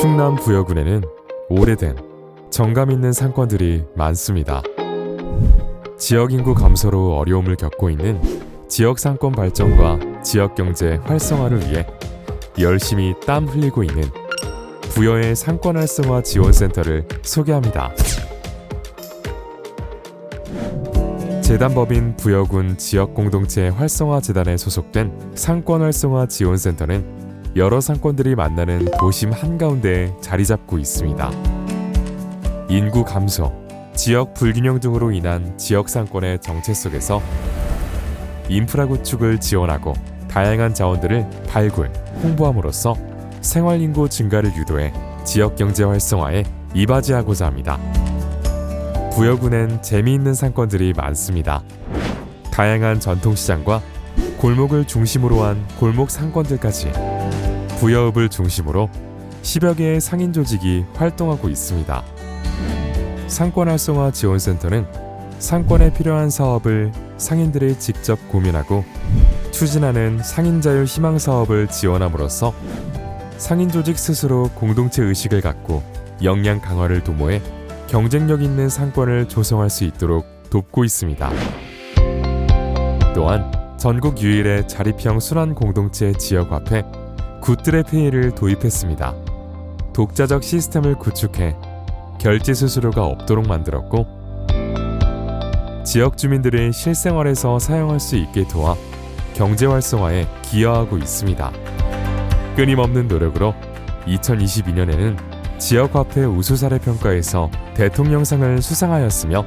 충남 부여군에는 오래된 정감 있는 상권들이 많습니다. 지역 인구 감소로 어려움을 겪고 있는 지역 상권 발전과 지역 경제 활성화를 위해 열심히 땀 흘리고 있는 부여의 상권 활성화 지원센터를 소개합니다. 재단법인 부여군 지역공동체 활성화 재단에 소속된 상권 활성화 지원센터는 여러 상권들이 만나는 도심 한가운데에 자리 잡고 있습니다. 인구 감소, 지역 불균형 등으로 인한 지역 상권의 정체 속에서 인프라 구축을 지원하고 다양한 자원들을 발굴, 홍보함으로써 생활 인구 증가를 유도해 지역 경제 활성화에 이바지하고자 합니다. 부여군엔 재미있는 상권들이 많습니다. 다양한 전통시장과 골목을 중심으로 한 골목 상권들까지 부여읍을 중심으로 10여 개의 상인 조직이 활동하고 있습니다. 상권 활성화 지원센터는 상권에 필요한 사업을 상인들이 직접 고민하고 추진하는 상인자율 희망 사업을 지원함으로써 상인 조직 스스로 공동체 의식을 갖고 역량 강화를 도모해 경쟁력 있는 상권을 조성할 수 있도록 돕고 있습니다. 또한 전국 유일의 자립형 순환 공동체 지역 화폐 굿드레페이를 도입했습니다. 독자적 시스템을 구축해 결제 수수료가 없도록 만들었고 지역 주민들의 실생활에서 사용할 수 있게 도와 경제 활성화에 기여하고 있습니다. 끊임없는 노력으로 2022년에는 지역화폐 우수 사례 평가에서 대통령상을 수상하였으며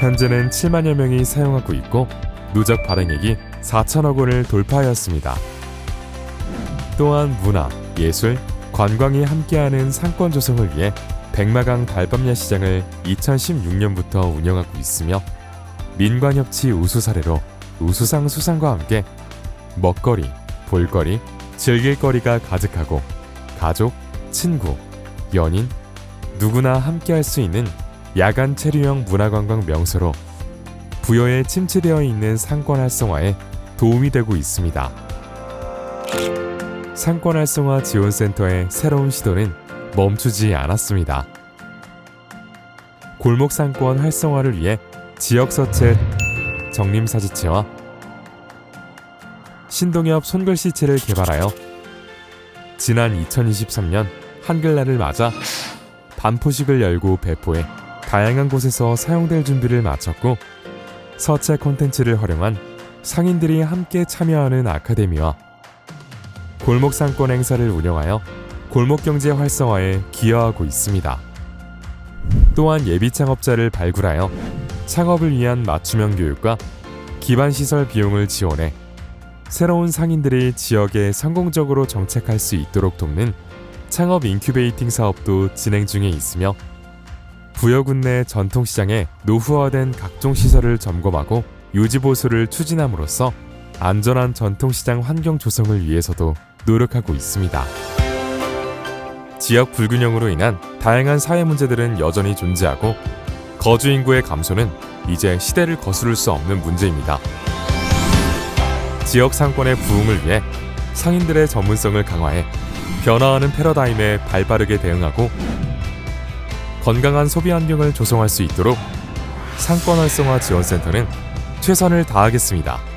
현재는 7만여 명이 사용하고 있고 누적 발행액이 4천억 원을 돌파하였습니다. 또한 문화, 예술, 관광이 함께하는 상권 조성을 위해 백마강 달밤야 시장을 2016년부터 운영하고 있으며 민관협치 우수 사례로 우수상 수상과 함께 먹거리, 볼거리, 즐길거리가 가득하고 가족, 친구, 연인 누구나 함께할 수 있는 야간 체류형 문화관광 명소로 부여에 침체되어 있는 상권 활성화에 도움이 되고 있습니다. 상권 활성화 지원센터의 새로운 시도는 멈추지 않았습니다. 골목 상권 활성화를 위해 지역 서체 정림사지체와 신동엽 손글씨체를 개발하여 지난 2023년 한글날을 맞아 반포식을 열고 배포해 다양한 곳에서 사용될 준비를 마쳤고 서체 콘텐츠를 활용한 상인들이 함께 참여하는 아카데미와 골목 상권 행사를 운영하여 골목 경제 활성화에 기여하고 있습니다. 또한 예비 창업자를 발굴하여 창업을 위한 맞춤형 교육과 기반 시설 비용을 지원해 새로운 상인들이 지역에 성공적으로 정착할 수 있도록 돕는 창업 인큐베이팅 사업도 진행 중에 있으며 부여군 내 전통시장의 노후화된 각종 시설을 점검하고 유지 보수를 추진함으로써 안전한 전통시장 환경 조성을 위해서도 노력하고 있습니다. 지역 불균형으로 인한 다양한 사회 문제들은 여전히 존재하고 거주 인구의 감소는 이제 시대를 거스를 수 없는 문제입니다. 지역 상권의 부흥을 위해 상인들의 전문성을 강화해 변화하는 패러다임에 발빠르게 대응하고 건강한 소비 환경을 조성할 수 있도록 상권 활성화 지원센터는 최선을 다하겠습니다.